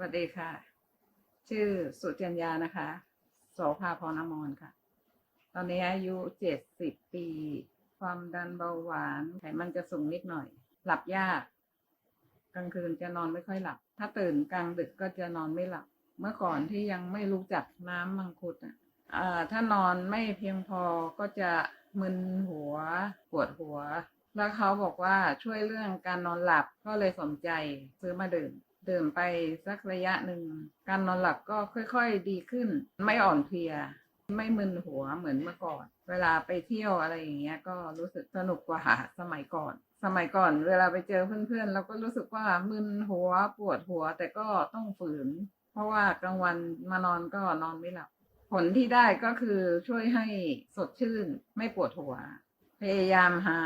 วัสดีค่ะ ชื่อสุจัญญานะคะโสภาพรนมรค่ะ ตอนนี้อายุเจ็ดสิบปี ความดันเบาหวานไขมันจะสูงนิดหน่อย หลับยาก กลางคืนจะนอนไม่ค่อยหลับ ถ้าตื่นกลางดึกก็จะนอนไม่หลับ เมื่อก่อนที่ยังไม่รู้จักน้ำมังคุดอะถ้านอนไม่เพียงพอก็จะมึนหัวปวดหัว แล้วเขาบอกว่าช่วยเรื่องการนอนหลับก็เลยสนใจซื้อมาดื่ม ดื่มไปสักระยะหนึ่ง การนอนหลับก็ค่อยๆดีขึ้น ไม่อ่อนเพลีย ไม่มึนหัวเหมือนเมื่อก่อน เวลาไปเที่ยวอะไรอย่างเงี้ยก็รู้สึกสนุกกว่าสมัยก่อน สมัยก่อนเวลาไปเจอเพื่อนๆ เราก็รู้สึกว่ามึนหัวปวดหัวแต่ก็ต้องฝืน เพราะว่ากลางวันมานอนก็นอนไม่หลับ ผลที่ได้ก็คือช่วยให้สดชื่นไม่ปวดหัว พยายามหา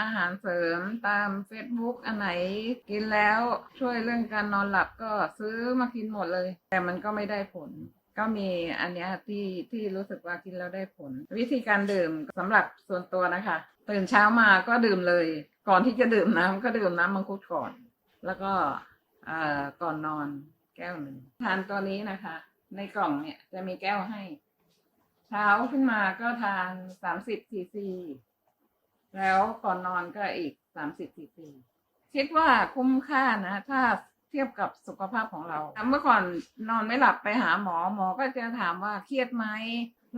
อาหารเสริมตาม Facebook อันไหนกินแล้วช่วยเรื่องการนอนหลับก็ซื้อมากินหมดเลย แต่มันก็ไม่ได้ผล ก็มีอันเนี้ยที่ที่รู้สึกว่ากินแล้วได้ผล วิธีการดื่มสำหรับส่วนตัวนะคะ ตื่นเช้ามาก็ดื่มเลย ก่อนที่จะดื่มน้ำก็ดื่มน้ำมังคุดก่อน แล้วก็เอ่อก่อนนอนแก้วหนึ่งทานตัวนี้นะคะ ในกล่องเนี่ยจะมีแก้วให้ เช้าขึ้นมาก็ทานสามสิบซีซี แล้วก่อนนอนก็อีกสามสิบซีซีคิดว่าคุ้มค่านะ ถ้าเทียบกับสุขภาพของเรา เมื่อก่อนนอนไม่หลับไปหาหมอหมอก็จะถามว่าเครียดไหม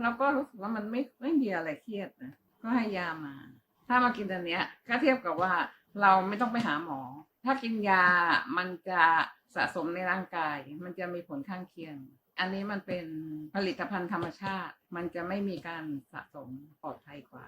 เราก็รู้สึกว่ามันไม่ไม่มีอะไรเครียดนะก็ให้ยามา ถ้ามากินอันเนี้ยก็เทียบกับว่าเราไม่ต้องไปหาหมอ ถ้ากินยามันจะสะสมในร่างกาย มันจะมีผลข้างเคียง อันนี้มันเป็นผลิตภัณฑ์ธรรมชาติ มันจะไม่มีการสะสมปลอดภัยกว่า